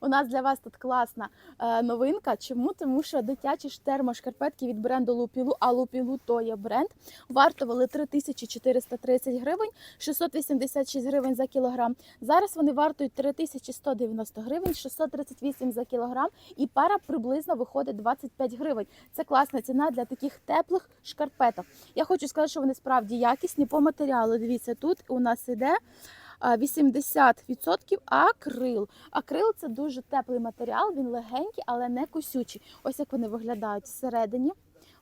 У нас для вас тут класна е, новинка. Чому? Тому що дитячі ж термошкарпетки від бренду Лупілу, а Лупілу то є бренд, вартували 3430 гривень, 686 гривень за кілограм. Зараз вони вартують 3190 гривень, 638 за кілограм, і пара приблизно виходить 25 гривень. Це класна ціна для таких теплих шкарпеток. Я хочу сказати, що вони справді якісні по матеріалу. Дивіться, тут у нас іде. А, 80% акрил. Акрил це дуже теплий матеріал, він легенький, але не косючий. Ось як вони виглядають всередині.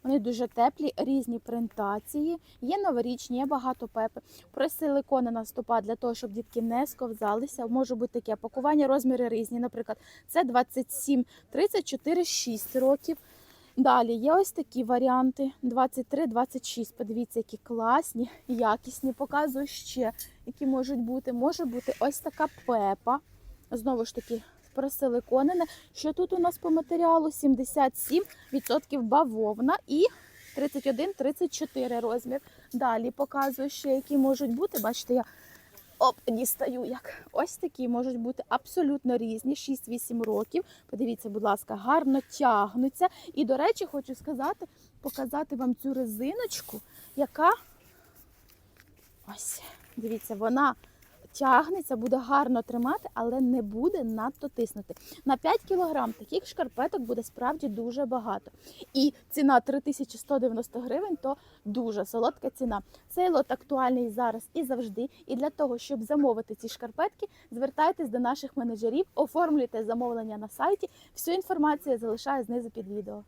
Вони дуже теплі, різні принтації. Є новорічні, є багато пепи. Про силикони наступа для того, щоб дітки не сковзалися. Може бути таке пакування, розміри різні. Наприклад, це 27, 34, 6 років. Далі є ось такі варіанти: 23, 26. Подивіться, які класні, якісні. Показую ще, які можуть бути. Може бути ось така пепа. Знову ж таки, просиликонене. Що тут у нас по матеріалу? 77% бавовна і 31-34 розмір. Далі показую ще, які можуть бути. Бачите, я оп, дістаю як. Ось такі можуть бути абсолютно різні, 6-8 років. Подивіться, будь ласка, гарно тягнуться. І, до речі, хочу сказати, показати вам цю резиночку, яка ось, дивіться, вона тягнеться, буде гарно тримати, але не буде надто тиснути. На 5 кг таких шкарпеток буде справді дуже багато. І ціна 3190 гривень то дуже солодка ціна. Цей лот актуальний зараз і завжди. І для того, щоб замовити ці шкарпетки, звертайтесь до наших менеджерів, оформлюйте замовлення на сайті. Всю інформацію я залишаю знизу під відео.